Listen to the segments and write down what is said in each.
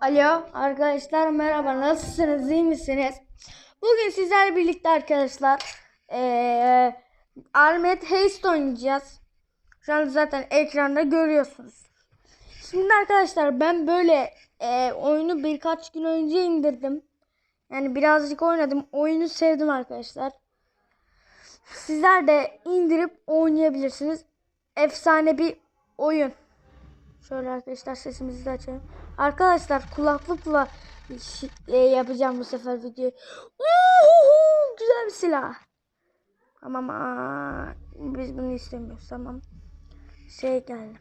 Alo arkadaşlar merhaba nasılsınız iyi misiniz? Bugün sizlerle birlikte arkadaşlar eee Ahmet Heist oynayacağız. Şu an zaten ekranda görüyorsunuz. Şimdi arkadaşlar ben böyle eee, oyunu birkaç gün önce indirdim. Yani birazcık oynadım. Oyunu sevdim arkadaşlar. Sizler de indirip oynayabilirsiniz. Efsane bir oyun. Şöyle arkadaşlar sesimizi de açalım. Arkadaşlar kulaklıkla e, yapacağım bu sefer videoyu. Uhuhu, güzel bir silah. Tamam aa, biz bunu istemiyoruz tamam. Şey geldi.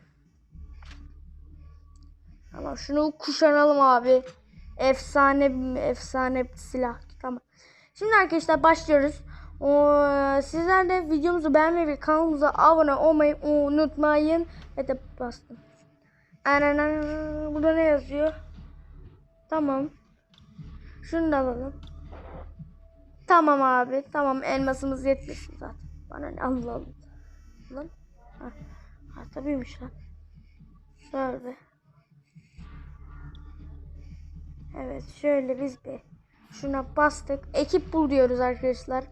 Tamam şunu kuşanalım abi. Efsane efsane bir silah. Tamam. Şimdi arkadaşlar başlıyoruz. O, sizler de videomuzu beğenmeyi ve kanalımıza abone olmayı unutmayın. Ve de bastım. Aynen burada ne yazıyor? Tamam. Şunu da alalım. Tamam abi. Tamam elmasımız yetmesin zaten. Bana ne Allah Allah. Ha. ha tabiymiş lan. Şöyle. Evet şöyle biz bir şuna bastık. Ekip bul diyoruz arkadaşlar.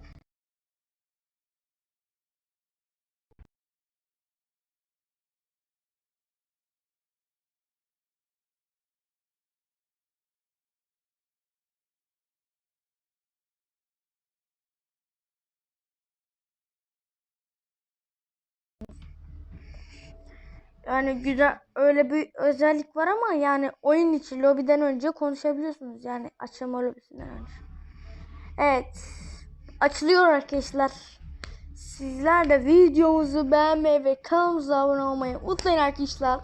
Yani güzel öyle bir özellik var ama yani oyun içi lobiden önce konuşabiliyorsunuz. Yani açılma lobisinden önce. Evet. Açılıyor arkadaşlar. Sizler de videomuzu beğenmeyi ve kanalımıza abone olmayı unutmayın arkadaşlar.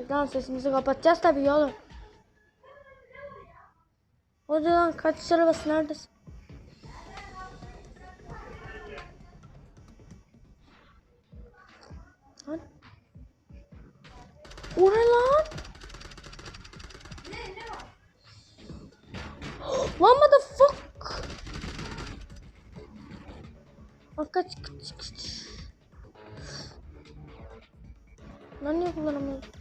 Ekran sesimizi kapatacağız tabii ya oğlum. Hadi lan kaçış arabası neredesin? Lan. O ne lan? Lan motherfuck. Bak kaç kaç kaç. Lan niye kullanamıyorum?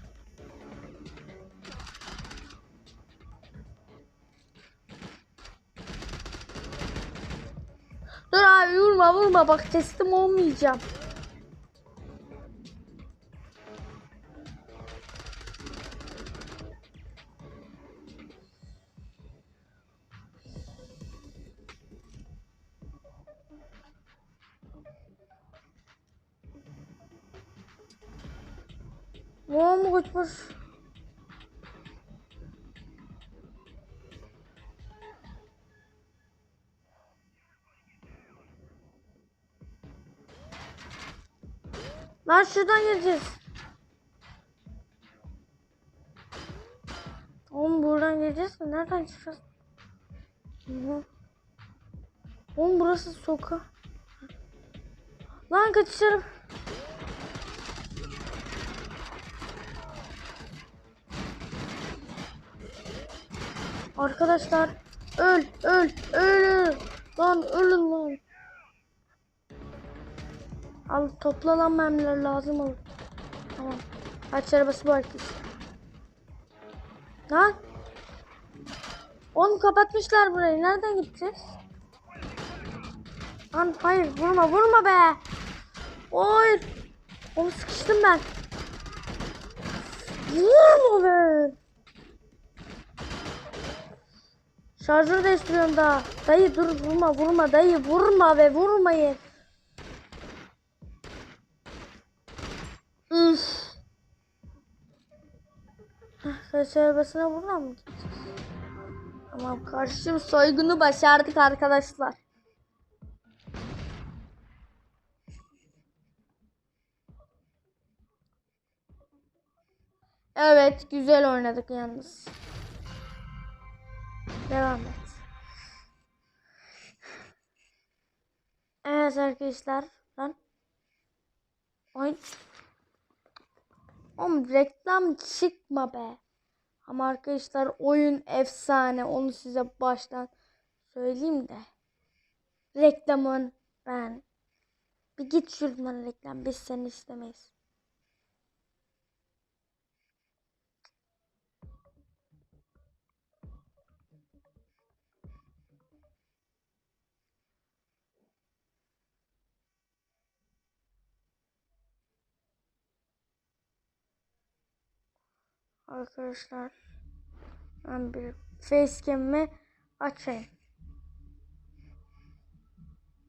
Dur abi vurma vurma bak teslim olmayacağım. Ne mu Lan şuradan gireceğiz. Oğlum buradan gireceğiz mi? Nereden çıkacağız? Oğlum burası sokak. Lan kaçışarım. Arkadaşlar öl öl öl lan ölün lan. Al topla lan mermiler lazım olur. Tamam. Kaç arabası var ki? Lan. Oğlum kapatmışlar burayı. Nereden gideceğiz? Lan hayır vurma vurma be. Hayır. Onu sıkıştım ben. Vurma be. Şarjör değiştiriyorum daha. Dayı dur vurma vurma dayı vurma ve vurmayın. Üf. Kaç arabasına buradan mı gideceğiz? Tamam karşım soygunu başardık arkadaşlar. Evet güzel oynadık yalnız. Devam et. Evet arkadaşlar. Lan. Oy. Oğlum reklam çıkma be. Ama arkadaşlar oyun efsane. Onu size baştan söyleyeyim de. Reklamın ben. Bir git şuradan reklam. Biz seni istemeyiz. Arkadaşlar ben bir facecam'imi açayım.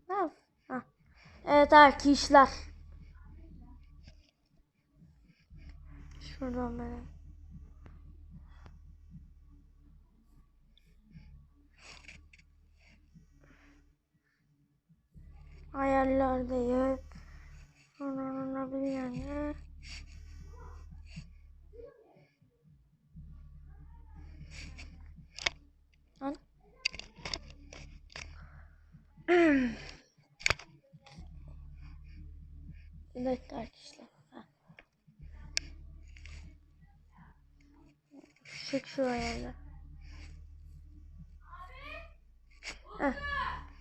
Ha. Evet arkadaşlar. Şuradan benim. Ayarlardayım. Sonra bir yani. Lan. Bir dakika arkadaşlar. Ha. Çık şu ayarla.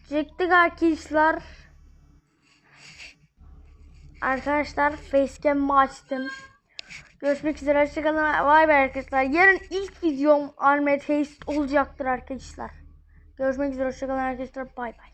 Çıktık arkadaşlar. Arkadaşlar facecam'ı açtım. Görüşmek üzere. Hoşçakalın. Vay be arkadaşlar. Yarın ilk videom Armored Haste olacaktır arkadaşlar. Görüşmek üzere. Hoşçakalın arkadaşlar. Bay bay.